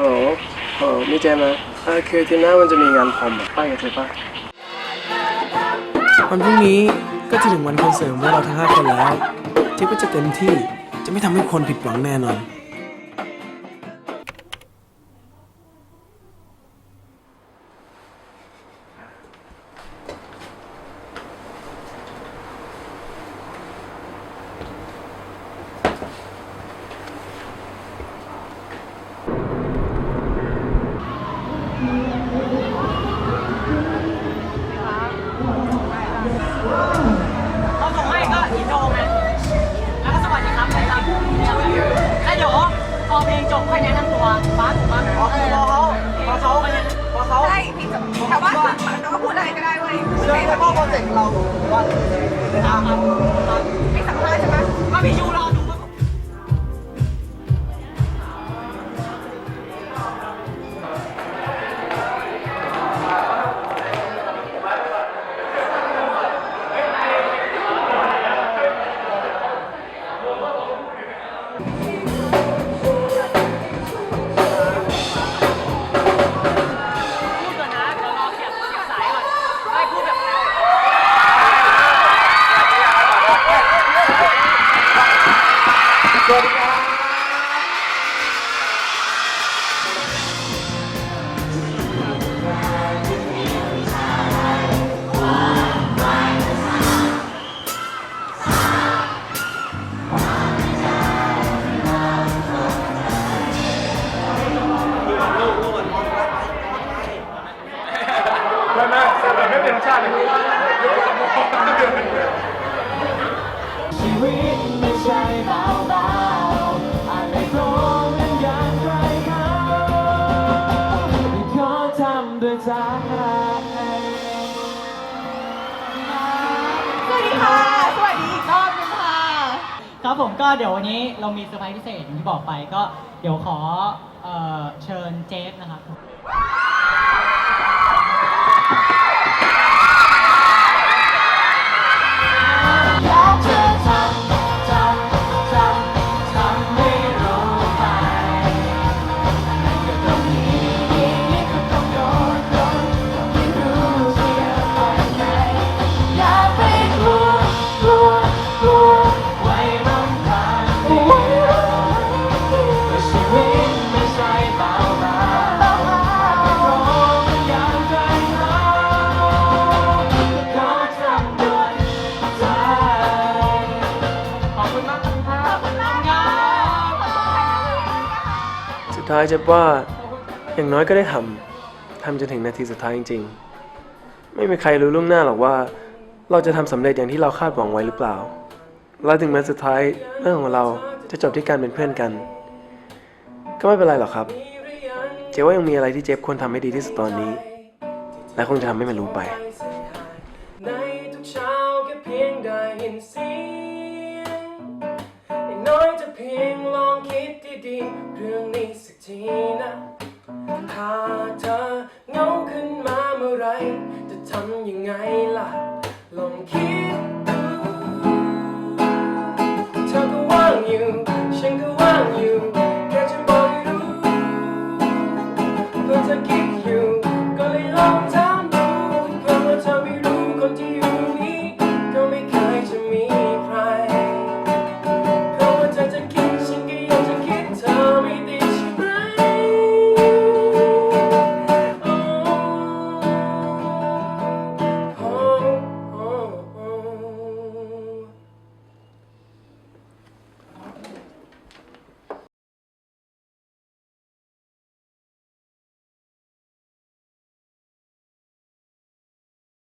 ฮัลโหลฮัลโหลมีเจมส์นะเออคือทีหน้ามันจะมีงานพรอมอะไปกับเธอปะวันพรุ่งนี้ก็จะถึงวันคอนเสิร์ตของพวกเราทั้งห้าคนแล้วที่ก็จะเต็มที่จะไม่ทำให้คนผิดหวังแน่นอน ผมก็เดี๋ยววันนี้เรามีเซอร์ไพรส์พิเศษอย่างที่บอกไปก็เดี๋ยวขอเอ่อเชิญเจฟนะครับ ท้ายเจะว่าอย่างน้อยก็ได้ทำทำจนถึงนาทีสุดท้ายจริง ๆ ไม่มีใครรู้ล่วงหน้าหรอกว่า เราจะทำสำเร็จอย่างที่เราคาดหวังไว้หรือเปล่า และถึงแม้สุดท้ายเรื่องของเราจะจบที่การเป็นเพื่อนกัน ก็ไม่เป็นไรหรอกครับ เจ๊ว่ายังมีอะไรที่เจ๊ควรทำให้ดีที่สุดตอนนี้ และคงจะทำให้มันรู้ไปในทุกเช้าแค่เพียงได้ยินเสียงน้อยจะเพียง ดีๆเรื่องนี้สักทีนะถ้าเธอเหงาขึ้นมาเมื่อไร จะทำยังไงล่ะ